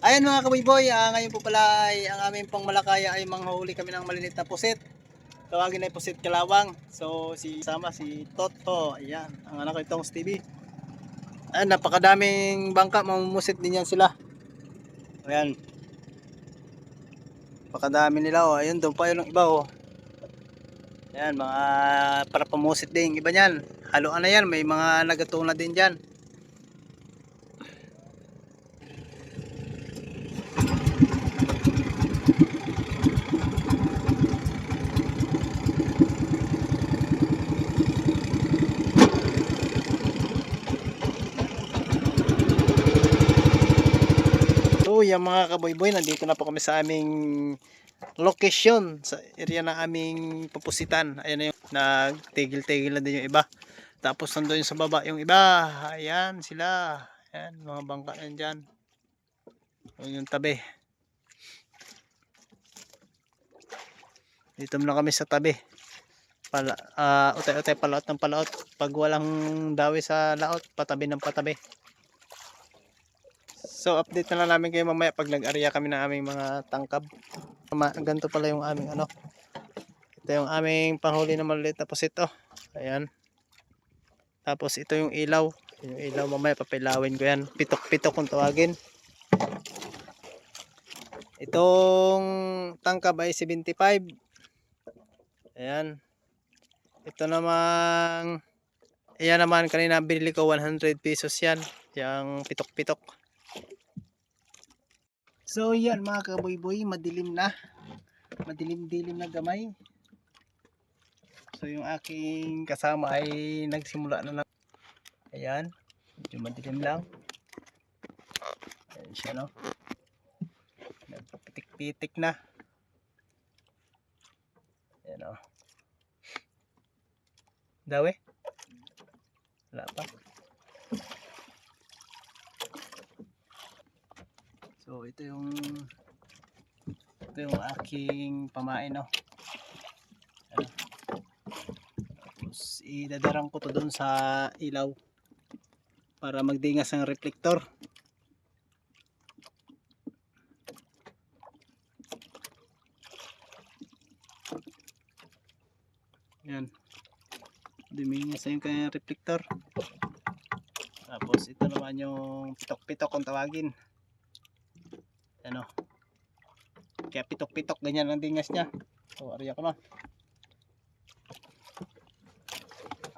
Ayan mga kaboy-boy, ah, ngayon po pala ay ang aming pang malakaya ay manghuli kami ng malilit na pusit. Tawagin ay pusit kalawang. So si sama si Toto, ayan, ang anak ko itong Stevie. Ayan, napakadaming bangka, mamumusit din yan sila. Ayan. Napakadami nila oh. Ayun, doon pa yung iba oh. Ayan, mga para pamusit din. Iba niyan. Haluan na yan, may mga nagatuna din dyan. Yung mga kaboy-boy, nandito na po kami sa aming location sa area ng aming papusitan. Ayan na yung nagtigil-tigil na din yung iba. Tapos nandun yung sa baba yung iba. Ayan sila. Ayan, mga bangka yan dyan. Ayan yung tabi. Dito muna kami sa tabi. Pala, ah, utay-utay palaot ng palaot. Pag walang dawi sa laot, patabi ng patabi. So update na lang namin kayo mamaya pag nag-area kami ng aming mga tangkab. Ganito pala yung aming ano. Ito yung aming panghuli na maliliit na pusito. Ayan. Tapos ito yung ilaw. Yung ilaw mamaya papilawin ko yan. Pitok-pitok kung tawagin. Itong tangkab ay 75. Ayan. Ito namang Ayan naman kanina binili ko 100 pesos yan. Yung pitok-pitok. So yan mga kaboy-boy, madilim na. Madilim-dilim na gamay. So yung aking kasama ay nagsimula na lang. Ayan, medyo madilim lang. Ayan siya no. Nagpapitik-pitik na. Ayan o. Dawe? Wala pa. So ito yung ito yung aking pamain no. Ano. Tapos idadarang ko to doon sa ilaw para magdingas ang reflector. Yan. Dumingas yung kanyang reflector. Tapos ito naman yung pitok-pitok kung tawagin ano kaya pitok pitok ganyan ang dingas niya. So ariya ko na.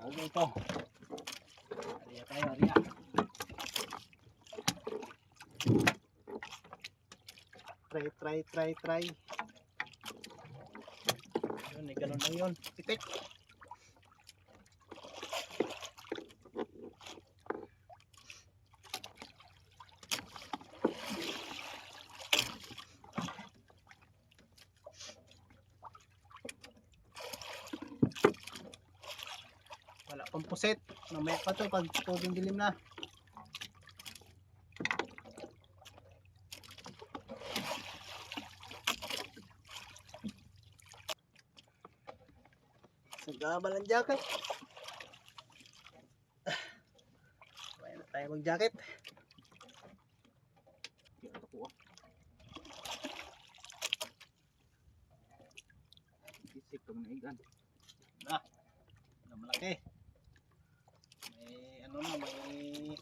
Ano ito? Ariya tayo ariya try try try try. Yun eh ganun lang yun. Pitik puset mamaya pa to pag tubig dilim na Sagaba ng jacket. Kaya na tayo mag-jacket. Isip ko mga igan. na malaki. May may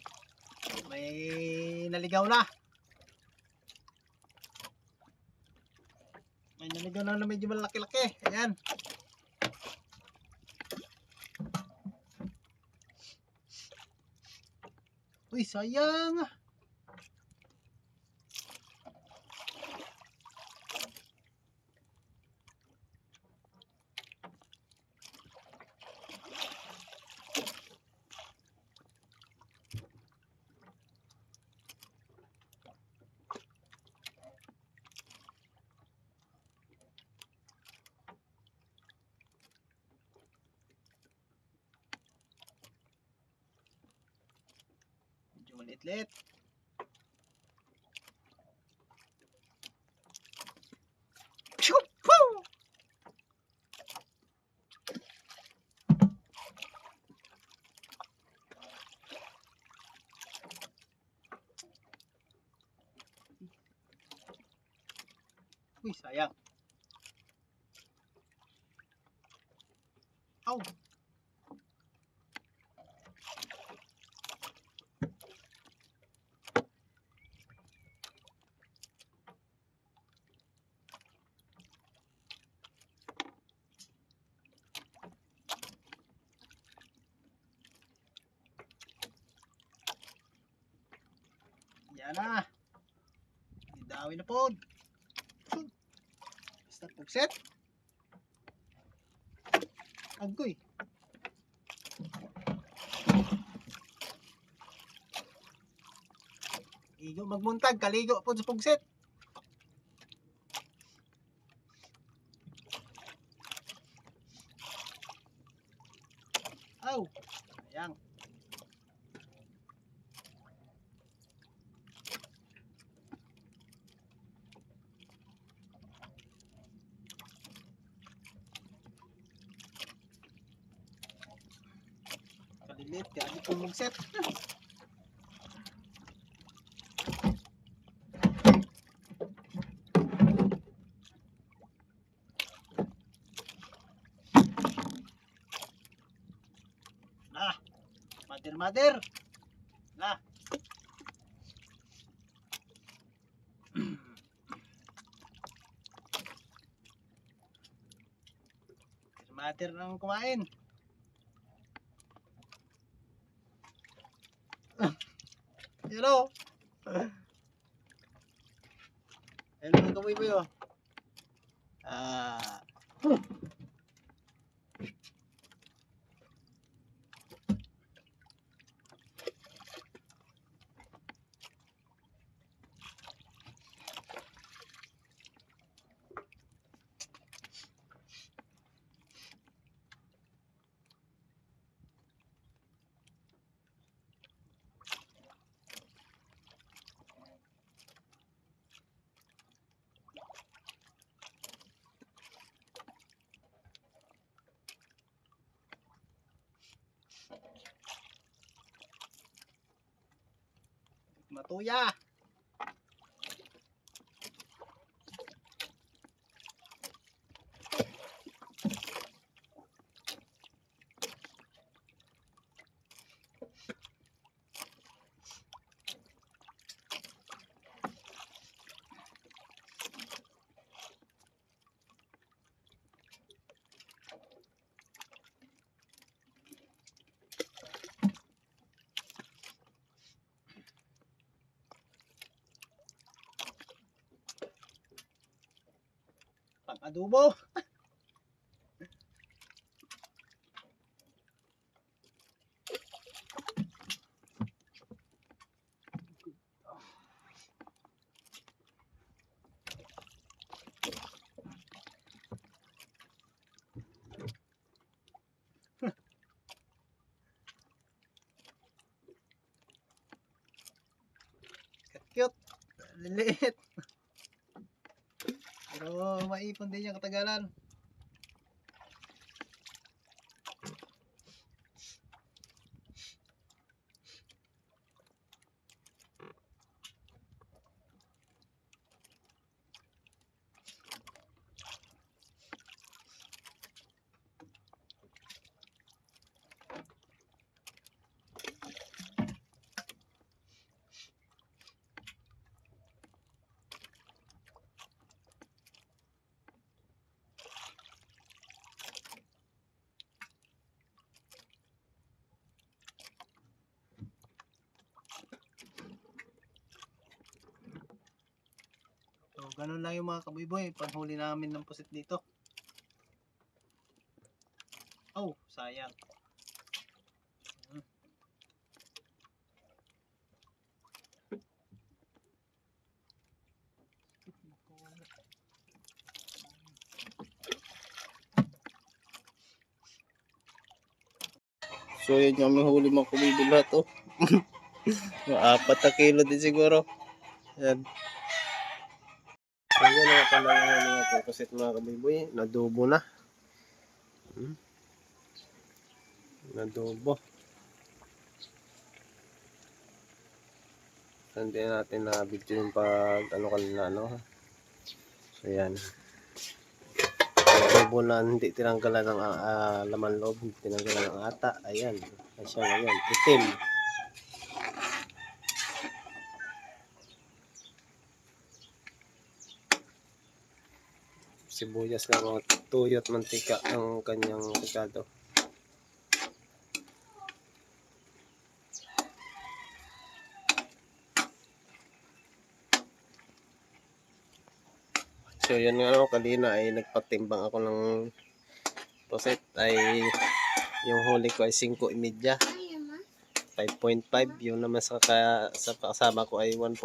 may naligaw na. May naligaw na na medyo malaki-laki. Ayan. Uy, sayang. Medyo Woo! Uy, sayang. Aw. Yan na. Idawi na po. Basta pugset. Agoy. Igo magmuntag, kaligo po sa pugset. Aw, ayan. Kalilit, kaya di po mag-set. Na, mother. Na. Mother nang kumain. Hello. Hello kaboy boy oh. Ah. Matuya. Pang adobo. Cute. Liliit. Maipon din yung katagalan. Ganun lang yung mga kaboy-boy. Panghuli namin ng pusit dito. Oh, sayang. So, yun yung aming huli mga kaboy-boy lahat, oh. Apat na kilo din siguro. Yan. So yun pala yung huli natin kasi mga kabiboy, nadubo na. Hmm. Nadubo. Hindi natin na video yung pag ano kanina ano ha. Ayan. Tubo na hindi tinanggalan ng ah, laman loob, tinanggalan ng ata. Ayan. Ayan siya ngayon. Itim. Sibuyas na mga tuyot mantika ang kanyang picado. So yun nga ano, kanina ay nagpatimbang ako ng poset ay yung huli ko ay 5.5 5.5 yung naman sa, kaya, sa kasama ko ay 1.5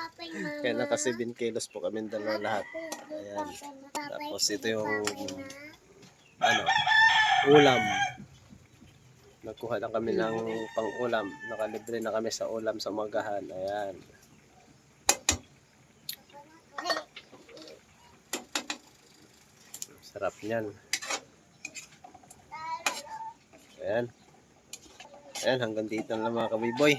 kaya naka 7 kilos po kami dalawa lahat. Ayan. Tapos ito yung ano ulam. Nagkuha lang kami ng pang ulam nakalibre na kami sa ulam sa magahan ayan. Sarap niyan. Ayan ayan hanggang dito na lang mga kabiboy